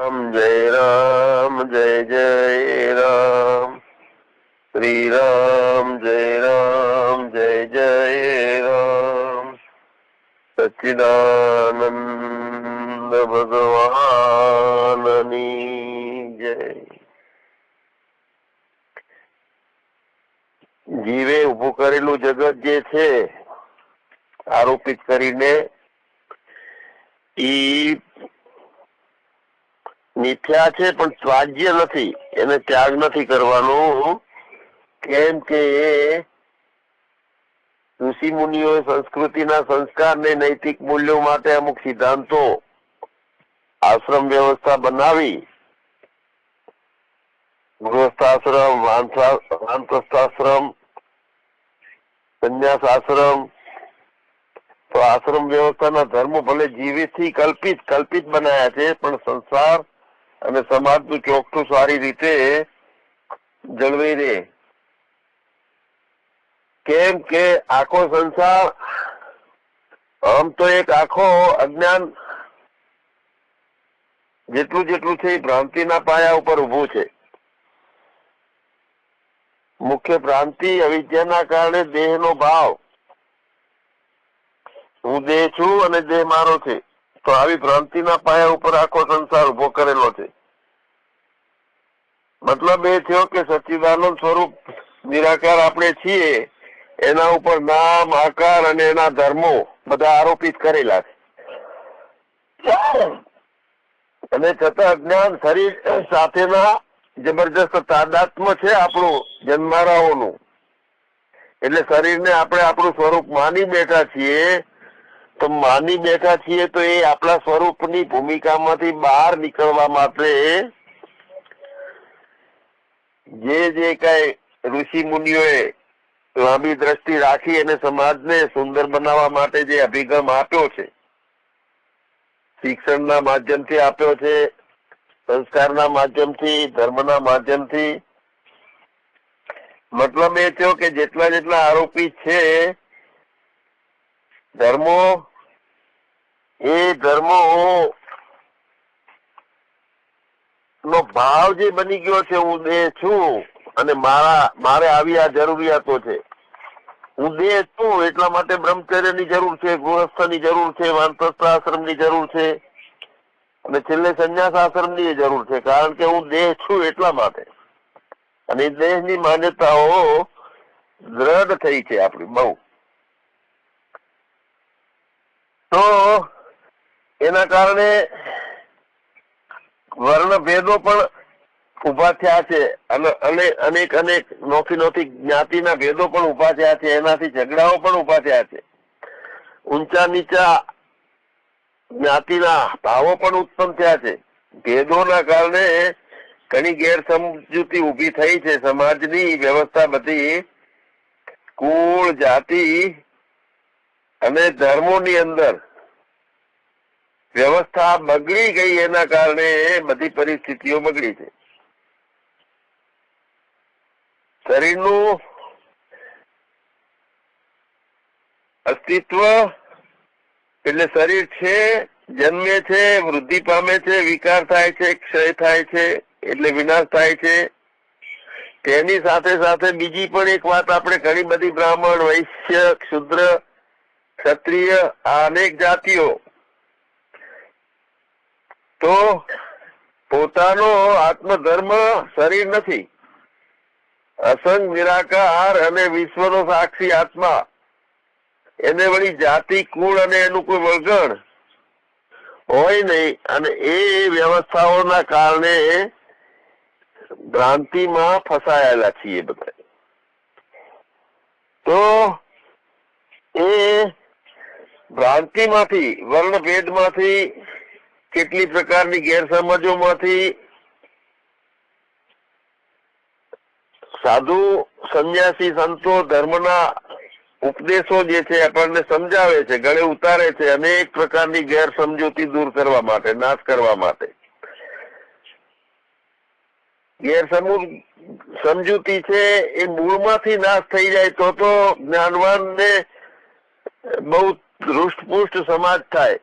રામ જય રામ, જય જય રામ. શ્રી રામ જય રામ, જય જય રામ. સચિદાનંદ ભગવાનની જય. જીવે ઉભું કરેલું જગત જે છે, આરોપિત કરીને ઈ મિથ્યા છે, પણ સ્વાજ્ય નથી. એને ત્યાગ નથી કરવાનો. કેમ કે ઋષિ મુનિઓ સંસ્કૃતિના સંસ્કાર ને નૈતિક મૂલ્યો માટે અમુક સિદ્ધાંતો આશ્રમ વ્યવસ્થા બનાવી. ગૃહસ્થાશ્રમ વાનપ્રસ્થાશ્રમ સંન્યાસ આશ્રમ તો આશ્રમ વ્યવસ્થાના ધર્મ ભલે જીવિતથી કલ્પિત કલ્પિત બનાયા છે, પણ સંસાર અને સમાજનું ચોકઠું સારી રીતે જળવાઈ રહે. કેમ કે આખો સંસાર, આમ તો એક આખો અજ્ઞાન જેટલું જેટલું છે એ ભ્રાંતિના પાયા ઉપર ઉભું છે. મુખ્ય ભ્રાંતિ અવિદ્યાના કારણે દેહનો ભાવ. હું દેહ છું અને દેહ મારો છે. તો આવી ભ્રાંતિના પાયા ઉપર આખો સંસાર ઊભો કરેલો છે. મતલબ એ થયો કે સચ્ચિદાનંદ સ્વરૂપ નિરાકાર આપણે છીએ, એના ઉપર નામ, આકાર અને એના ધર્મો બધા આરોપિત કરેલા છે. અને છતાં અજ્ઞાન શરીર સાથેના જબરજસ્ત તાદાત્મ છે આપણું જન્મારાઓનું. એટલે શરીરને આપણે આપણું સ્વરૂપ માની બેઠા છીએ તો માની બેઠા છીએ તો એ આપણા સ્વરૂપની ભૂમિકામાંથી બહાર નીકળવા માટે જે જે કઈ ઋષિ મુનિઓએ લાંબી દ્રષ્ટિ રાખી અને સમાજને સુંદર બનાવવા માટે જે અભિગમ આપ્યો છે, શિક્ષણના માધ્યમથી આપ્યો છે, સંસ્કારના માધ્યમથી, ધર્મના માધ્યમથી, મતલબ એ થયો કે જેટલા જેટલા આરોપી છે, ધર્મો એ ધર્મો નો ભાવ જે બની ગયો છે, હું દેહ છું અને મારા, મારે આવી આ જરૂરિયાતો છે. હું દેહ છું એટલા માટે બ્રહ્મચર્યની જરૂર છે, ગૃહસ્થની જરૂર છે વાનપ્રસ્થ આશ્રમની જરૂર છે અને છેલ્લે સંન્યાસ આશ્રમની જરૂર છે, કારણ કે હું દેહ છું એટલા માટે. અને દેહની માન્યતાઓ દ્રઢ થઈ છે આપણી બહુ. તો એના કારણે વર્ણ ભેદો પણ ઊભા થયા છે અને અનેક અનેક નોખી નોખી જ્ઞાતિના ભેદો પણ ઊભા થયા છે, એનાથી ઝઘડાઓ પણ ઊભા થયા છે. ઊંચા નીચા જ્ઞાતિના ભાવો પણ ઉત્પન્ન થયા છે. ભેદોના કારણે ઘણી ગેરસમજૂતી ઊભી થઈ છે. સમાજની વ્યવસ્થા બધી કુળ જાતિ અને ધર્મોની અંદર વ્યવસ્થા બગડી ગઈ એના કારણે બધી પરિસ્થિતિઓ બગડી છે શરીરનું અસ્તિત્વ એટલે શરીર છે, જન્મે છે, વૃદ્ધિ પામે છે, વિકાર થાય છે, ક્ષય થાય છે, એટલે વિનાશ થાય છે. તેની સાથે સાથે બીજી પણ એક વાત આપણે ઘણી બધી બ્રાહ્મણ, વૈશ્ય, ક્ષુદ્ર, ક્ષત્રિય આ અનેક જાતિઓ તો પોતાનો આત્મધર્મ શરીર નથી. અસંગ, નિરાકાર અને વિશ્વનો સાક્ષી આત્મા. એને વળી જાતિ, કુળ અને એનું કોઈ વળગણ હોય નહીં અને એ વ્યવસ્થાઓના કારણે ભ્રાંતિમાં ફસાયેલા છીએ બધા. તો એ ભ્રાંતિમાંથી, વર્ણભેદમાંથી કેટલી પ્રકારની ગેરસમજોમાંથી સાધુ, સંન્યાસી, સંતો ધર્મના ઉપદેશો જે છે આપણને સમજાવે છે, ગળે ઉતારે છે, અનેક પ્રકારની ગેરસમજૂતી દૂર કરવા માટે, નાશ કરવા માટે. ગેરસમુ સમજૂતી છે એ મૂળમાંથી નાશ થઈ જાય તો તો જ્ઞાનવાન ને બહુ હૃષ્ટપુષ્ટ સમાજ થાય.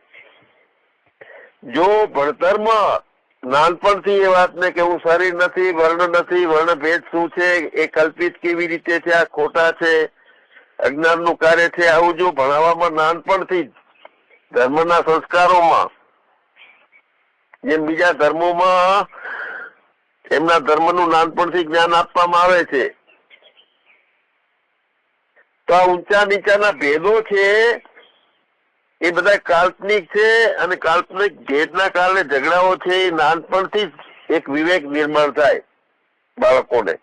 જો ભણતરમાં નાનપણથી એ વાતને કે હું શરીર નથી, વર્ણ નથી વર્ણ ભેદ શું છે, એ કલ્પિત કેવી રીતે છે, આ ખોટા છે, અજ્ઞાનનું કાર્ય છે, આવું જો ભણાવવામાં નાનપણથી જ ધર્મના સંસ્કારોમાં, જેમ બીજા ધર્મોમાં એમના ધર્મનું નાનપણથી જ્ઞાન આપવામાં આવે છે, તો આ ઊંચા નીચાના ભેદો છે એ બધા કાલ્પનિક છે અને કાલ્પનિક ભેદના કારણે ઝઘડાઓ છે એ નાનપણથી એક વિવેક નિર્માણ થાય બાળકોને.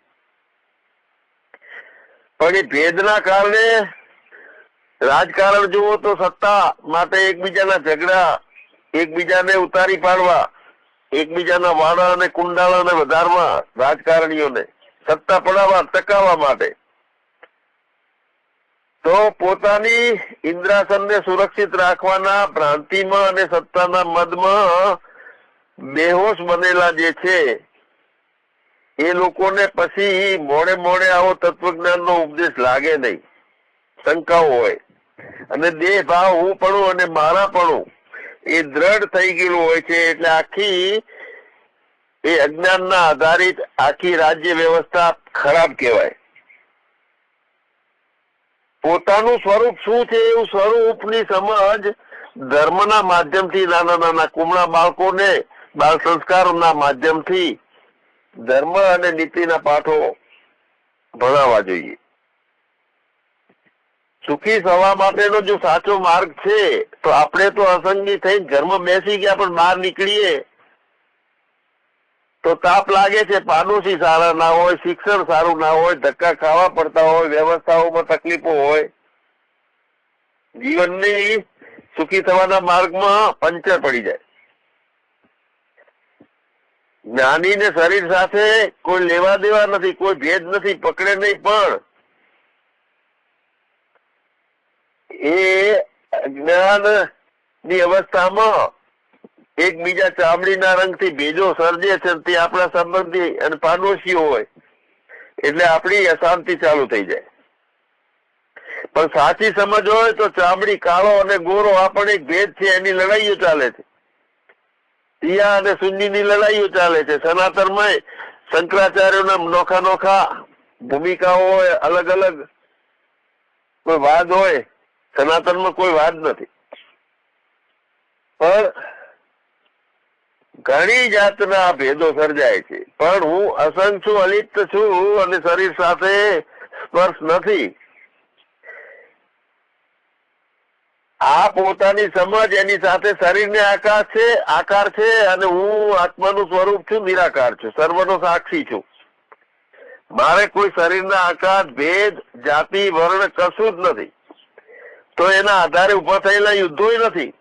પણ એ ભેદના કારણે રાજકારણ જુઓ તો સત્તા માટે એકબીજાના ઝઘડા, એકબીજાને ઉતારી પાડવા, એકબીજાના વાડા અને કુંડાળાને વધારવા રાજકારણીઓને સત્તા પડાવવા, ટકાવવા માટે. તો પોતાની ઇન્દ્રાસનને સુરક્ષિત રાખવાના ભ્રાંતિમાં અને સત્તાના મદમાં બેહોશ બનેલા જે છે, એ લોકોને પછી મોડે મોડે આવો તત્વજ્ઞાનનો ઉપદેશ લાગે નહીં. શંકાઓ હોય. અને દેહ ભાવ હું પડું અને મારા પડું એ દ્રઢ થઈ ગયેલું હોય છે, એટલે આખી એ અજ્ઞાનના આધારિત આખી રાજ્ય વ્યવસ્થા ખરાબ કહેવાય. પોતાનું સ્વરૂપ શું છે? એવું સ્વરૂપની સમજ ધર્મના માધ્યમથી નાના નાના કુમળા બાળકોને બાળ સંસ્કારોના માધ્યમથી ધર્મ અને નીતિના પાઠો ભણાવવા જોઈએ. સુખી થવા માટેનો જો સાચો માર્ગ છે, તો આપણે તો અસંગી થઈ ઘરમાં બેસી ગયા પણ બહાર નીકળીએ. તો તાપ લાગે છે, પાડોશી સારા ના હોય, શિક્ષણ સારું ના હોય, ધક્કા ખાવા પડતા હોય, વ્યવસ્થાઓમાં તકલીફો હોય, જીવનની સુખી થવાના માર્ગમાં પંચર પડી જાય. જ્ઞાની ને શરીર સાથે કોઈ લેવા દેવા નથી, કોઈ ભેદ નથી, પકડે નહીં, પણ એ જ્ઞાનની અવસ્થામાં એકબીજા ચામડીના રંગથી ભેજો સર્જે છે તે આપણા સંબંધી અને પાડોશીઓ હોય. એટલે આપણી અશાંતિ ચાલુ થઈ જાય. પણ સાચી સમજ હોય તો ચામડી કાળો અને ગોરો આપણે એક ભેદ છે, એની લડાઈઓ ચાલે છે. સિયા અને સુન્નીની લડાઈઓ ચાલે છે. સનાતનમાં શંકરાચાર્યોના નોખા નોખા ભૂમિકાઓ હોય, અલગ અલગ કોઈ વાદ હોય, સનાતનમાં કોઈ વાદ નથી. પણ ઘણી જાતના ભેદો સર્જાય છે. પણ હું અસંગ છું અલિપ્ત છું અને શરીર સાથે સ્પર્શ નથી. આ પોતાની સમજ એની સાથે શરીરને આકાર છે આકાર છે અને હું આત્માનું સ્વરૂપ છું, નિરાકાર છું, સર્વનો સાક્ષી છું. મારે કોઈ શરીરના આકાર, ભેદ, જાતિ, વર્ણ કશું જ નથી. તો એના આધારે ઊભા થયેલા યુદ્ધો નથી.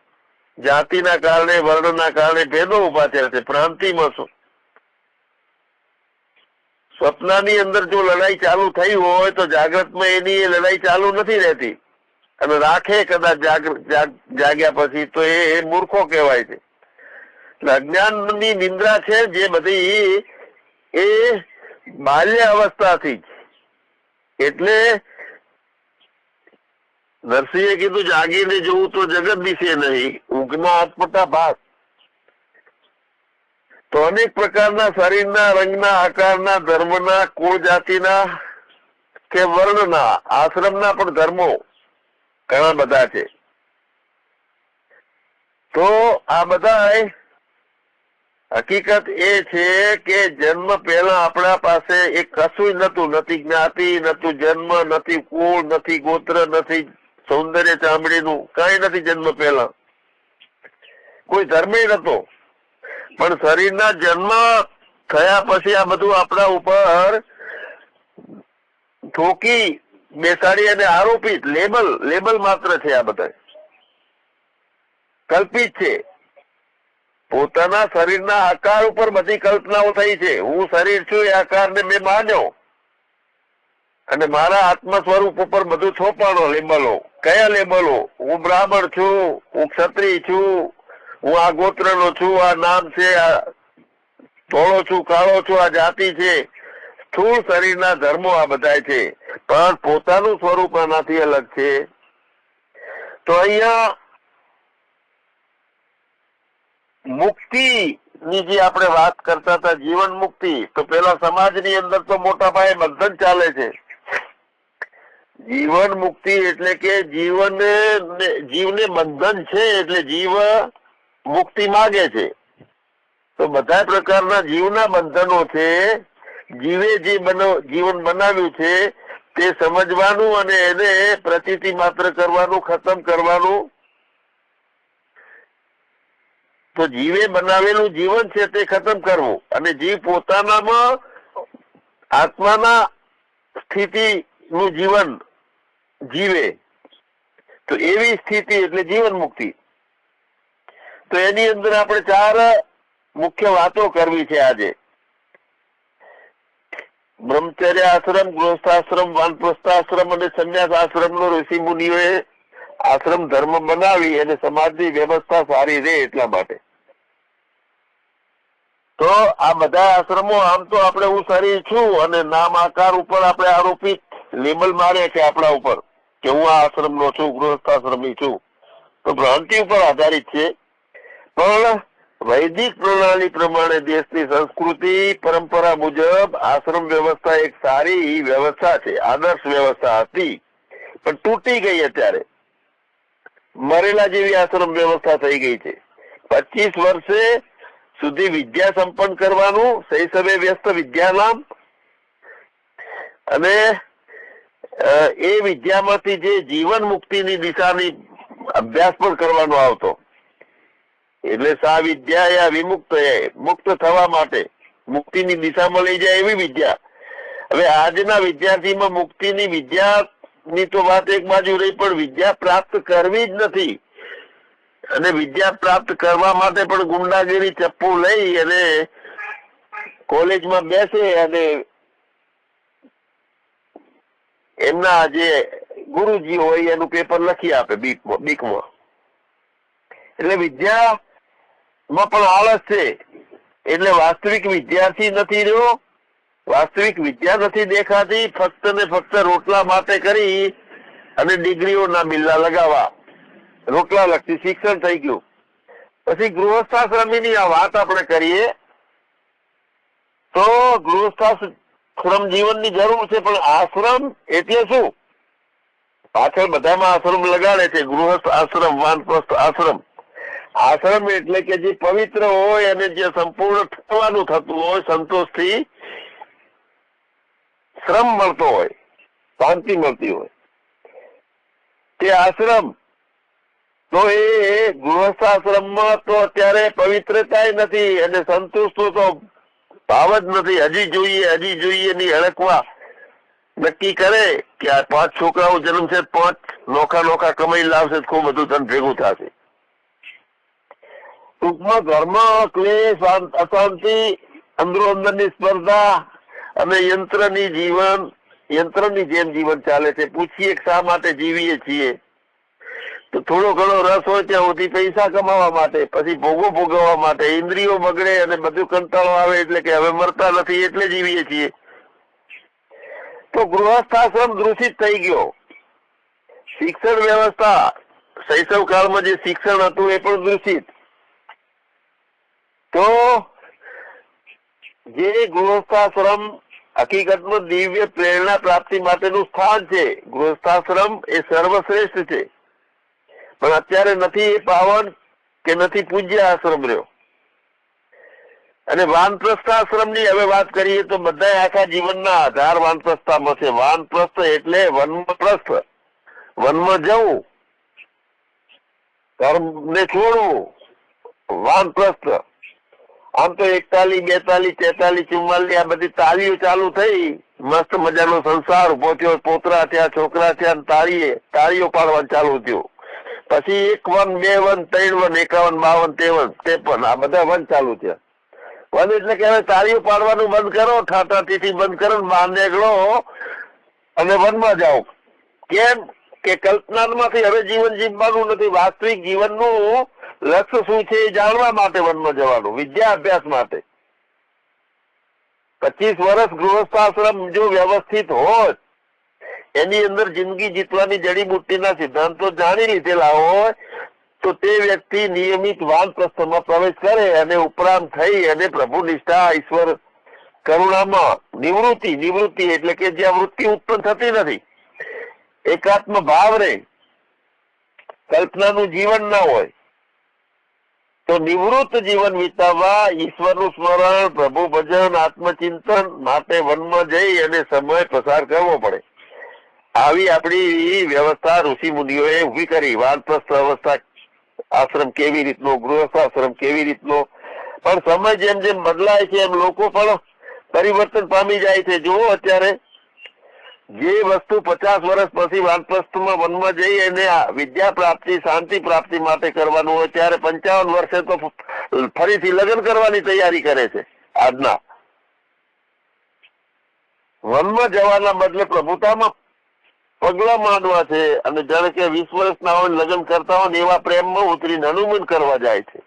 જાતિના કારણે, વર્ણના કારણે ભેદો ઊભા થયા છે. પ્રાંતિમાં શું? સ્વપ્નની અંદર જો લડાઈ ચાલુ થઈ હોય તો જાગ્રતમાં એની એ લડાઈ ચાલુ નથી રહેતી. અને રાખે કદાચ જાગ્યા પછી તો એ મૂર્ખો કહેવાય છે. અજ્ઞાનની નિંદ્રા છે જે બધી એ બાલ્ય અવસ્થાથી એટલે નરસિંહે કીધું જાગીને જોવું તો જગત દિશે નહીં ઊંઘના અટપટા ભાગ. તો અનેક પ્રકારના શરીરના, રંગના, આકારના, ધર્મના, કુળ જાતિના કે વર્ણના, આશ્રમના પણ ધર્મો ઘણા બધા છે. તો આ બધા હકીકત એ છે કે જન્મ પહેલા આપણા પાસે એક કશું નતું નથી જ્ઞાતિ નતું જન્મ નથી કુળ નથી ગોત્ર નથી સૌંદર્ય ચામડીનું કઈ નથી જન્મ પહેલા. કોઈ ધર્મ નતો પણ શરીરના જન્મ થયા પછી આ બધું આપણા ઉપર ઠોકી, બેસાડી અને આરોપિત, લેબલ લેબલ માત્ર છે આ બધા. કલ્પિત છે. પોતાના શરીરના આકાર ઉપર બધી કલ્પનાઓ થઈ છે. હું શરીર છું, એ આકારને મેં માન્યો. અને મારા આત્મ સ્વરૂપ ઉપર બધું છોપાણો, લેબલો. કયા લેબલો હું બ્રાહ્મણ છું, હું ક્ષત્રિય છું, હું આ ગોત્રનો છું, આ નામ છે, આ ધોળો છું, કાળો છું, આ જાતિ છે. સ્થૂળ શરીરના ધર્મો આ બધા છે. પણ પોતાનું સ્વરૂપ આનાથી અલગ છે. તો અહીંયા મુક્તિ ની જે આપણે વાત કરતા હતા, જીવન મુક્તિ, તો પેલા સમાજની અંદર તો મોટા પાયે બંધન ચાલે છે. જીવન મુક્તિ એટલે કે જીવને જીવને બંધન છે એટલે જીવ મુક્તિ માગે છે. તો બધા પ્રકારના જીવના બંધનો છે, જીવે જે જીવન બનાવ્યું છે, તે સમજવાનું અને એને પ્રતીતિ માત્ર કરવાનું, ખતમ કરવાનું. તો જીવે બનાવેલું જીવન છે તે ખતમ કરવું અને જીવ પોતાનામાં આત્માના સ્થિતિ નું જીવન જીવે. તો એવી સ્થિતિ એટલે જીવન મુક્તિ. તો એની અંદર આપણે ચાર મુખ્ય વાતો કરવી છે આજે. બ્રહ્મચર્ય આશ્રમ, ગૃહસ્થાશ્રમ, વાનપ્રસ્થાશ્રમ અને સંન્યાસ આશ્રમ નો ઋષિ મુનિઓએ આશ્રમ ધર્મ બનાવી અને સમાજની વ્યવસ્થા સારી રહે એટલા માટે. તો આ બધા આશ્રમો, આમ તો આપણે હું સારી છું અને નામ આકાર ઉપર આપણે આરોપિત લેબલ મારે છે આપણા ઉપર કે હું આ આશ્રમ નો છું, ગૃહસ્થાશ્રમી છું. તો ભ્રાંતિ ઉપર આધારિત છે. પણ વૈદિક પ્રણાલી પ્રમાણે દેશની સંસ્કૃતિ, પરંપરા મુજબ આશ્રમ વ્યવસ્થા એક સારી વ્યવસ્થા છે, આદર્શ વ્યવસ્થા હતી. પણ તૂટી ગઈ અત્યારે. મરેલા જેવી આશ્રમ વ્યવસ્થા થઈ ગઈ છે. પચીસ વર્ષે સુધી વિદ્યા સંપન્ન કરવાનું શૈશવે વ્યસ્ત વિદ્યાનામ અને એ વિદ્યામાંથી જે જીવન મુક્તિની દિશાની અભ્યાસ પણ કરવાનો આવતો. એટલે સા વિદ્યા યા વિમુક્ત મુક્ત થવા માટે મુક્તિની દિશામાં લઈ જાય એવી વિદ્યા. હવે આજના વિદ્યાર્થીમાં મુક્તિની વિદ્યાની તો વાત એક બાજુ રહી, પણ વિદ્યા પ્રાપ્ત કરવી જ નથી. અને વિદ્યા પ્રાપ્ત કરવા માટે પણ ગુંડાગીરી, ચપ્પુ લઈ અને કોલેજમાં બેસે અને એમના જે ગુરુજી હોય એનું પેપર લખી આપે બીકમાં બીકમાં. એટલે વિદ્યા માં પણ આળસ છે. એટલે વાસ્તવિક વિદ્યાર્થી નથી રહ્યો. વાસ્તવિક વિદ્યા નથી દેખાતી. ફક્ત ને ફક્ત રોટલા માટે કરી અને ડિગ્રીઓના બિલ્લા લગાવવા. રોટલા લગતી શિક્ષણ થઈ ગયું. પછી ગૃહસ્થાશ્રમીની આ વાત આપણે કરીએ તો ગૃહસ્થાશ્રમ જીવનની જરૂર છે, પણ આશ્રમ એટલે શું? પાછળ બધામાં આશ્રમ લગાડે છે, ગૃહસ્થ આશ્રમ, વાનપ્રસ્થ આશ્રમ. આશ્રમ એટલે કે જે પવિત્ર હોય અને જે સંપૂર્ણ થવાનું થતું હોય, સંતોષથી શ્રમ મળતો હોય, શાંતિ મળતી હોય. તે આશ્રમ તો એ ગૃહસ્થાશ્રમમાં તો અત્યારે પવિત્રતા નથી અને સંતુષ્ટ તો ભાવ જ નથી. હજી જોઈએ હજી જોઈએ ની અડકવા. નક્કી કરે કે આ પાંચ છોકરાઓ જન્મશે પાંચ નોખા નોખા કમાઈ લાવશે ખૂબ બધું ધન ભેગું થશે. ટૂંકમાં ઘરમાં ક્લેશ અશાંતિ, અંદરો અંદરની સ્પર્ધા અને યંત્રની જીવન, યંત્રની જેમ જીવન ચાલે છે. પૂછીએ શા માટે જીવીએ છીએ? તો થોડો ઘણો રસ હોય ત્યાં સુધી પૈસા કમાવા માટે, પછી ભોગો ભોગવવા માટે, ઇન્દ્રિયો બગડે અને બધું કંટાળો આવે એટલે કે હવે મરતા નથી એટલે જીવીએ છીએ. તો ગૃહસ્થાશ્રમ દૂષિત થઈ ગયો. શિક્ષણ વ્યવસ્થા, શૈશવ કાળમાં જે શિક્ષણ હતું એ પણ દૂષિત. તો જે ગૃહસ્થાશ્રમ હકીકતમાં દિવ્ય પ્રેરણા પ્રાપ્તિ માટેનું સ્થાન છે. ગૃહસ્થાશ્રમ એ સર્વશ્રેષ્ઠ છે. પણ અત્યારે નથી એ પાવન કે નથી પૂજ્ય આશ્રમ રહ્યો. અને વાનપ્રસ્થાશ્રમની હવે વાત કરીએ તો બધા આખા જીવનના આધાર વાનપ્રસ્થામાં છે. વાનપ્રસ્થ એટલે વનમાં વનમાં જવું. કર્મ ને છોડવું. વાનપ્રસ્થ. આમ તો એકતાલી બેતાલીસ તેતાલીસ ચુમ્માલીસ આ બધી તાલીઓ ચાલુ થઈ. મસ્ત મજાનો સંસાર ઊભો થયો. પોતરા થયા, છોકરા થયા તાળીએ તાળીઓ પાડવાનું ચાલુ થયું. પછી એક વન, બે વન, ત્રણ વન, એકાવન, બાવન, ત્રેવન, ત્રેપન, આ બધા વન ચાલુ થયા. વન એટલે કે હવે તારીઓ પાડવાનું બંધ કરો ઠાટા ટીટી બંધ કરો બહાર નીકળો અને વનમાં જાઓ. કેમ કે કલ્પનામાંથી હવે જીવન જીવવાનું નથી, વાસ્તવિક જીવનનું લક્ષ્ય શું છે એ જાણવા માટે વનમાં જવાનું, વિદ્યા અભ્યાસ માટે. પચીસ વર્ષ ગૃહસ્થાશ્રમ જો વ્યવસ્થિત હોત એની અંદર જિંદગી જીતવાની જડીબુટ્ટીના સિદ્ધાંતો જાણી લીધેલા હોય, તો તે વ્યક્તિ નિયમિત વાનપ્રસ્થમાં પ્રવેશ કરે અને ઉપરાંત થઈ અને પ્રભુ નિષ્ઠા, ઈશ્વર, કરુણામાં નિવૃત્તિ નિવૃત્તિ એટલે કે જ્યાં વૃત્તિ ઉત્પન્ન થતી નથી. એકાત્મ ભાવ રહે કલ્પનાનું જીવન ના હોય. તો નિવૃત્ત જીવન વિતાવવા ઈશ્વરનું સ્મરણ, પ્રભુ ભજન, આત્મચિંતન માટે વનમાં જઈ અને સમય પસાર કરવો પડે. આવી આપણી વ્યવસ્થા ઋષિ મુનિઓએ ઊભી કરી વાનપ્રસ્થ અવસ્થા આશ્રમ કેવી રીતનો ગૃહસ્થ આશ્રમ કેવી રીતનો. પણ સમય જેમ જેમ બદલાય છે, એમ લોકો પણ પરિવર્તન પામી જાય છે. જુઓ અત્યારે જે વસ્તુ પચાસ વર્ષ પછી વાનપ્રસ્થમાં વનમાં જઈ અને વિદ્યા પ્રાપ્તિ, શાંતિ પ્રાપ્તિ માટે કરવાનું હોય, ત્યારે પંચાવન વર્ષે તો ફરીથી લગ્ન કરવાની તૈયારી કરે છે આજના. વનમાં જવાના બદલે પ્રભુતામાં પગલા માંડવા છે અને જાણે કે વીસ વર્ષના હોય લગ્ન કરતા હોય એવા પ્રેમમાં ઉતરીને હનુમાન કરવા જાય છે.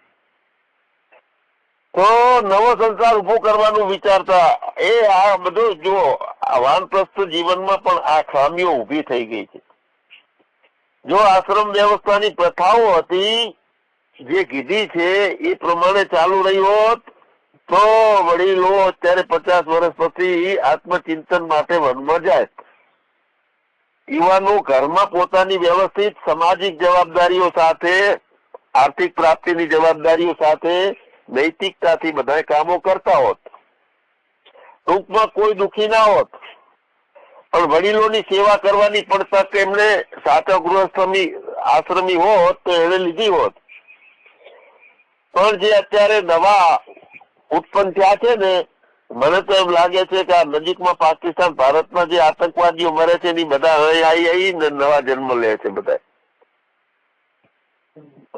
તો નવો સંસાર ઊભો કરવાનું વિચારતા એ આ બધું જો વાનપ્રસ્થ જીવનમાં પણ આ ખામીઓ ઊભી થઈ ગઈ છે. જો આશ્રમ વ્યવસ્થાની પ્રથાઓ હતી, જે કીધી છે એ પ્રમાણે ચાલુ રહી હોત, તો વડીલો અત્યારે પચાસ વર્ષ પછી આત્મચિંતન માટે વનમાં જાય. યુવાનો ઘરમાં પોતાની વ્યવસ્થિત સામાજિક જવાબદારીઓ સાથે, આર્થિક પ્રાપ્તિની જવાબદારીઓ સાથે નૈતિકતાથી બધા કામો કરતા હોત. ટૂંકમાં કોઈ દુખી ના હોત. પણ વડીલોની સેવા કરવાની પણ તક એમને સાચો ગૃહસ્થમી આશ્રમી હોત તો એને લીધી હોત. પણ જે અત્યારે નવા ઉત્પન્ન થયા છે ને મને તો એમ લાગે છે કે આ નજીકમાં પાકિસ્તાન, ભારતમાં જે આતંકવાદીઓ મરે છે એની બધા હવે આવી આવી નવા જન્મ લે છે બધા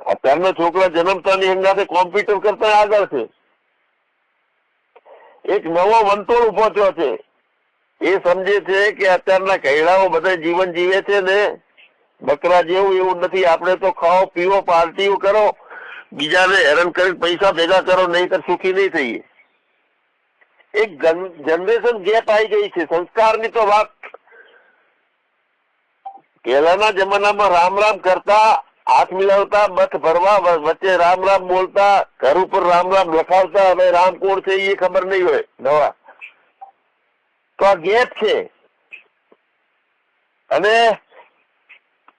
અત્યારના છોકરા જન્મતાની હંગાતે કોમ્પ્યુટર કરતા આગળ છે. એક નવો વંતોળ ઊભો થયો છે. એ સમજે છે કે અત્યારના કૈડાઓ બધા જીવન જીવે છે ને બકરા જેવું એવું નથી. આપણે તો ખાઓ પીવો પાર્ટીઓ કરો. બીજાને હેરાન કરી પૈસા ભેગા કરો, નહીતર સુખી નહીં થઈએ. એક જનરેશન ગેપ આવી ગઈ છે સંસ્કારની તો વાત પહેલાના જમાનામાં રામ રામ કરતા હાથ મિલાવતા બથ ભરવા વચ્ચે રામ રામ બોલતા ઘર ઉપર રામ રામ લખાવતા હવે રામ કોણ છે એ ખબર નહીં હોય નવા તો આ ગેપ છે અને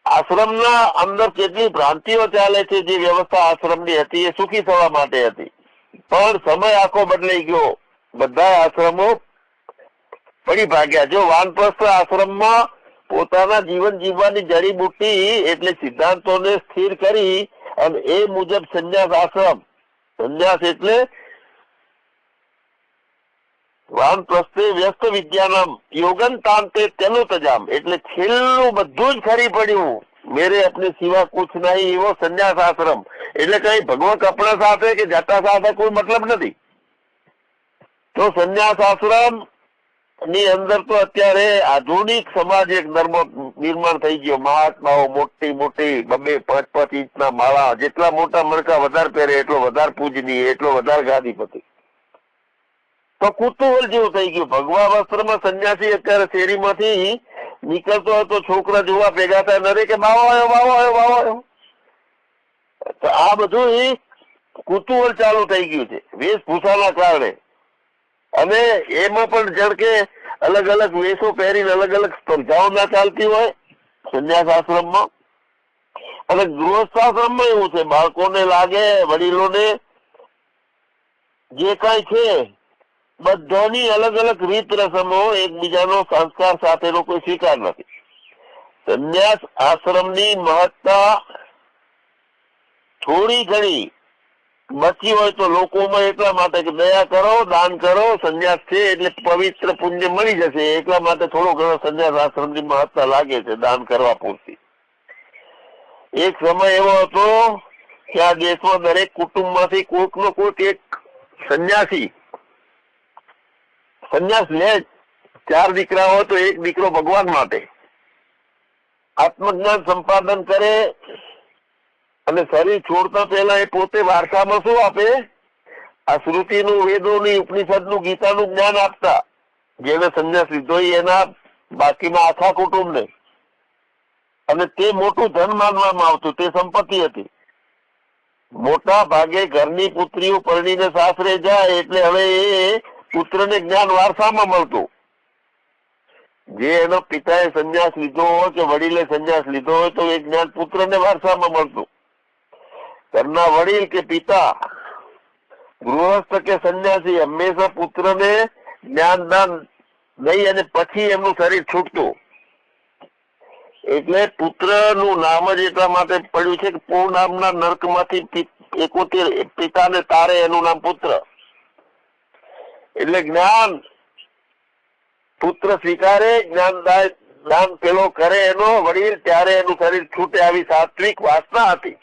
આશ્રમના અંદર કેટલી ભ્રાંતિઓ ચાલે છે જે વ્યવસ્થા આશ્રમની હતી એ સુખી થવા માટે હતી પણ સમય આખો બદલાઈ ગયો બધા આશ્રમો પડી ભાગ્યા જો વાનપ્રસ્થ આશ્રમમાં પોતાના જીવન જીવવાની જડીબુટ્ટી એટલે સિદ્ધાંતોને સ્થિર કરી અને એ મુજબ સંન્યાસ આશ્રમ. સંન્યાસ એટલે વાનપ્રસ્થે વ્યસ્ત વિદ્યાનામ યોગન તાંતે તેનું તજામ એટલે છેલ્લું બધું જ ખરી પડ્યું. મેરે અપને સિવા કુછ નહીં એવો સંન્યાસ આશ્રમ. એટલે કઈ ભગવાન કપડા સાથે કે જટા સાથે કોઈ મતલબ નથી. તો સંન્યાસ આશ્રમની અંદર તો અત્યારે આધુનિક સમાજ એક નિર્માણ થઈ ગયો. મહાત્માઓ મોટી મોટી બબે પાંચ પાંચ ઇંચના માળા, જેટલા મોટા મણકા વધારે પહેરે, એટલો વધારે પૂજનીય, એટલો વધારે ગાદીપતિ. તો કુતૂહલ જેવું થઈ ગયું. ભગવા વસ્ત્રમાં સંન્યાસી અત્યારે શેરીમાંથી નીકળતો હોય તો છોકરા જોવા ભેગા થાય, નરે કે બાવો આવ્યો બાવો આવ્યો બાવો આવ્યો તો આ બધું કુતૂહલ ચાલુ થઈ ગયું છે. વેશભૂષાના કારણે. અને એમાં પણ જેમ કે અલગ અલગ વેશો પહેરીને અલગ અલગ સ્પર્ધાઓ ના ચાલતી હોય સંન્યાસ આશ્રમમાં અને ગૃહસ્થાશ્રમમાં એવું છે, બાળકોને લાગે, વડીલોને જે કઈ છે, બધાની અલગ અલગ રીત રસમો એકબીજાનો સંસ્કાર સાથેનો કોઈ સ્વીકાર નથી. સંન્યાસ આશ્રમની મહત્તા થોડી ઘણી બચી હોય તો લોકોમાં એટલા માટે કે દયા કરો, દાન કરો, સંન્યાસ છે એટલે પવિત્ર પુણ્ય મળી જશે. એટલા માટે થોડો ઘણો સંન્યાસ આશ્રમની મહત્તા લાગે છે, દાન કરવા પૂરતી. એક સમય એવો હતો કે આ દેશમાં દરેક કુટુંબમાંથી કોઈક નો કોઈક એક સંન્યાસી, સંન્યાસ લે ચાર દીકરા હોય તો એક દીકરો ભગવાન માટે. આત્મજ્ઞાન સંપાદન કરે અને શરીર છોડતા પહેલા એ પોતે વારસામાં શું આપે? આ શ્રુતિનું, વેદોની, ઉપનિષદનું, ગીતાનું જ્ઞાન આપતા. જેને સંન્યાસ લીધો એના બાકીના આખા કુટુંબને. અને તે મોટું ધન માનવામાં આવતું, તે સંપત્તિ હતી. મોટા ભાગે ઘરની પુત્રીઓ પરણીને સાસરે જાય એટલે હવે એ પુત્રને જ્ઞાન વારસામાં મળતું. જે એનો પિતાએ સંન્યાસ લીધો હોય કે વડીલે સંન્યાસ લીધો હોય તો એ જ્ઞાન પુત્રને વારસામાં મળતું. ઘરના વડીલ કે પિતા, ગૃહસ્થ કે સંન્યાસી, હંમેશા પુત્રને જ્ઞાનદાન દઈ અને પછી એમનું શરીર છૂટતું. એટલે પુત્રનું નામ જ એટલા માટે પડ્યું છે કે પૂ નામના નર્કમાંથી એકોતેર પિતાને તારે એનું નામ પુત્ર. એટલે જ્ઞાન પુત્ર સ્વીકારે, જ્ઞાન દાન પેલો કરે એનો વડીલ, ત્યારે એનું શરીર છૂટે આવી સાત્વિક વાસના હતી.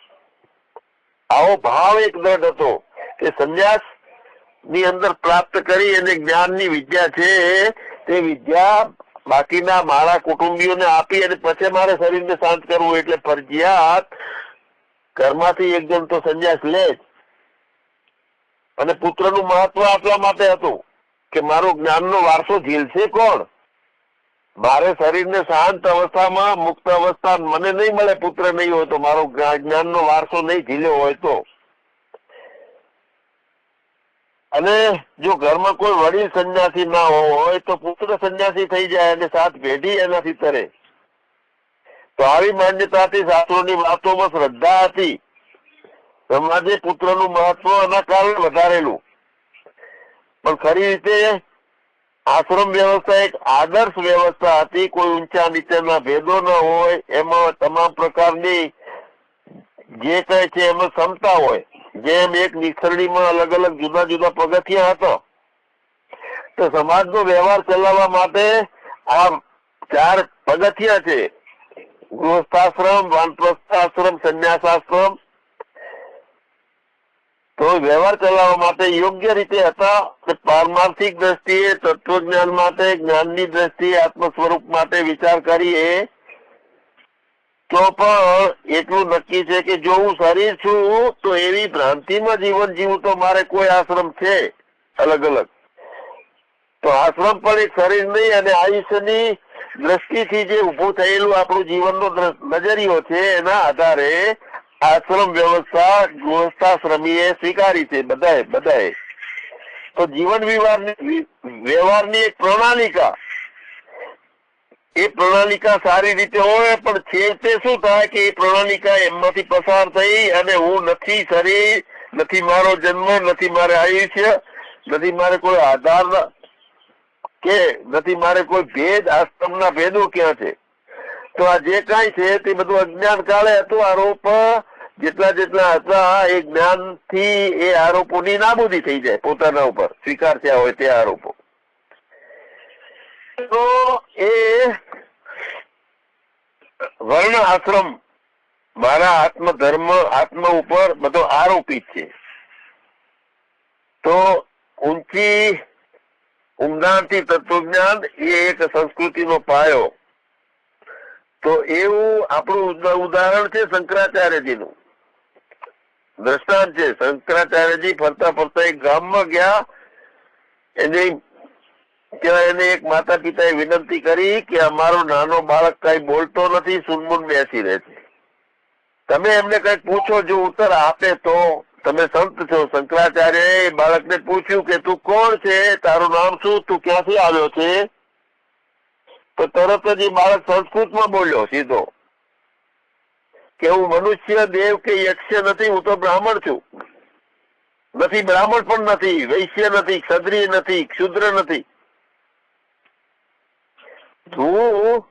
આવો ભાવ એક દ્રઢ હતો. કે સંન્યાસની અંદર પ્રાપ્ત કરી અને જ્ઞાનની વિદ્યા છે, તે વિદ્યા બાકીના મારા કુટુંબીઓને આપી અને પછી મારે શરીરને શાંત કરવું એટલે ફરજિયાત ઘરમાંથી એક જણ તો સંન્યાસ લે જ. અને પુત્રનું મહત્વ આપવા માટે હતું કે મારો જ્ઞાનનો વારસો ઝીલશે કોણ? મારે શરીરને શાંત અવસ્થામાં, મુક્ત અવસ્થા મને નહીં મળે, પુત્ર નહીં હોય તો મારો જ્ઞાનનો વારસો નહીં ઝીલ્યો હોય તો. અને જો ઘરમાં કોઈ વડીલ સંન્યાસી ના હોય તો પુત્ર સંન્યાસી થઈ જાય અને સાત પેઢી એનાથી તરે. તો આવી માન્યતાથી શાસ્ત્રોની વાતોમાં શ્રદ્ધા હતી. સમાજે પુત્રનું મહત્વ એના કારણે વધારેલું. પણ ખરી રીતે આશ્રમ વ્યવસ્થા એક આદર્શ વ્યવસ્થા હતી. કોઈ ઊંચા નીચેના ભેદો ન હોય, એમાં તમામ પ્રકારની જે કઈ છે એમાં ક્ષમતા હોય. જેમ એક નિસરણીમાં અલગ અલગ જુદા જુદા પગથિયા હતા. તો સમાજનો વ્યવહાર ચલાવવા માટે આ ચાર પગથિયા છે. ગૃહસ્થાશ્રમ, વાનપ્રસ્થાશ્રમ, સંન્યાસાશ્રમ તો વ્યવહાર ચલાવવા માટે યોગ્ય રીતે હતા પારમાર્થિક દ્રષ્ટિએ, તત્વજ્ઞાન માટે, જ્ઞાનની દ્રષ્ટિએ આત્મ સ્વરૂપ માટે વિચાર કરીએ, તો પણ એટલું નક્કી છે કે જો હું શરીર છું, તો એવી ભ્રાંતિમાં જીવન જીવું તો મારે કોઈ આશ્રમ છે? અલગ અલગ. તો આશ્રમ પણ એક શરીર નહીં અને આયુષ્યની દ્રષ્ટિથી જે ઉભું થયેલું આપણું જીવનનો નજરિયો છે, એના આધારે આશ્રમ વ્યવસ્થા ગૃહસ્થાશ્રમીએ સ્વીકારી છે, બધાએ બધાએ. તો જીવન વ્યવહારની એક પ્રણાલિકા. એ પ્રણાલિકા સારી રીતે હોય, પણ છેવટે શું થાય કે એ પ્રણાલિકા એમાંથી પસાર થઈ અને હું નથી શરીર નથી મારો જન્મ, નથી મારે આયુષ્ય, નથી મારે કોઈ આધાર, કે નથી મારે કોઈ ભેદ, આશ્રમના ભેદો ક્યાં છે? તો આ જે કાંઈ છે તે બધું અજ્ઞાન કાળે હતું. આરોપ, જેટલા જેટલા હતા, એ જ્ઞાનથી એ આરોપોની નાબૂદી થઈ જાય પોતાના ઉપર. સ્વીકાર થયા હોય તે આરોપો. તો એ વર્ણ આશ્રમ, મારા આત્મ ધર્મ આત્મ ઉપર બધો આરોપી છે. તો ઊંચી, ઊંડાણથી તત્વજ્ઞાન એ એક સંસ્કૃતિનો પાયો તો એવું આપણું ઉદાહરણ છે શંકરાચાર્યજીનું. દ્રષ્ટાંત છે. શંકરાચાર્યજી ફરતા ફરતા એક ગામમાં ગયા. એને એને એક માતા પિતાએ વિનંતી કરી કે અમારો નાનો બાળક કઈ બોલતો નથી, સુનમુન બેસી રહે છે. તમે એમને કંઈક પૂછો, જો ઉત્તર આપે તો તમે સંત છો. શંકરાચાર્ય એ બાળકને પૂછ્યું કે તું કોણ છે? તારું નામ શું? તું ક્યાંથી આવ્યો છે? તો તરત જ એ બાળક સંસ્કૃતમાં બોલ્યો સીધો. કે હું મનુષ્ય, દેવ કે યક્ષ નથી, હું તો બ્રાહ્મણ છું. નથી, બ્રાહ્મણ પણ નથી, વૈશ્ય નથી, ક્ષત્રિય નથી, ક્ષુદ્ર નથી. હું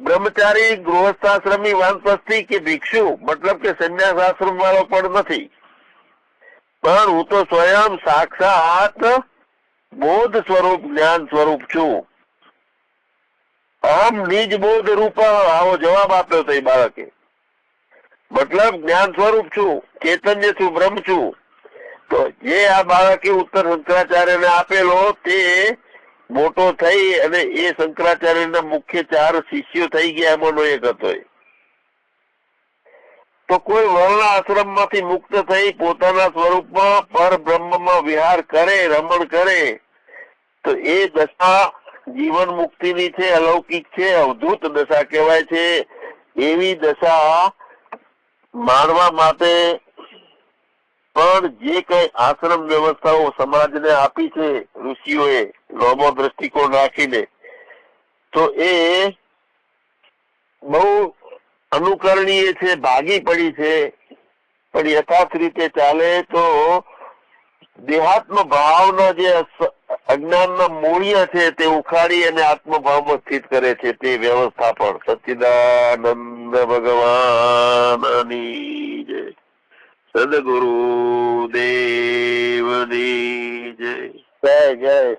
બ્રહ્મચારી, ગૃહસ્થાશ્રમી, વાનપ્રસ્થી કે ભિક્ષુ, મતલબ કે સંન્યાસ આશ્રમ વાળો પણ નથી. પણ હું તો સ્વયં સાક્ષાત બોધ સ્વરૂપ, જ્ઞાન સ્વરૂપ છું. આમ નિજ બોધ રૂપ આવો જવાબ આપ્યો એ બાળકે. મતલબ જ્ઞાન સ્વરૂપ છું, ચેતન્ય છું, બ્રહ્મ છું. તો જે આ બાળકે ઉત્તર શંકરાચાર્યને આપેલો તે મોટો થઈ અને એ શંકરાચાર્યના મુખ્ય ચાર શિષ્યો થઈ ગયા એમાંનો એક હતો તો કોઈ વર્ણ આશ્રમમાંથી મુક્ત થઈ પોતાના સ્વરૂપમાં પર બ્રહ્મમાં વિહાર કરે, રમણ કરે, તો એ દશા જીવન મુક્તિની છે, અલૌકિક છે, અવધૂત દશા કહેવાય છે. એવી દશા માણવા માટે પણ જે કઈ આશ્રમ વ્યવસ્થાઓ સમાજને આપી છે ઋષિઓએ લોમો દ્રષ્ટિકોણ રાખીને, તો એ બહુ અનુકરણીય છે, ભાગી પડી છે. પણ યથાર્થ રીતે ચાલે તો દેહાત્મ ભાવના જે અજ્ઞાનના મૂળિયા છે તે ઉખાડી અને આત્મભાવમાં સ્થિત કરે છે તે વ્યવસ્થા પણ સચ્ચિદાનંદ ભગવાનની જય. સદગુરુ દેવની જય. જય જય.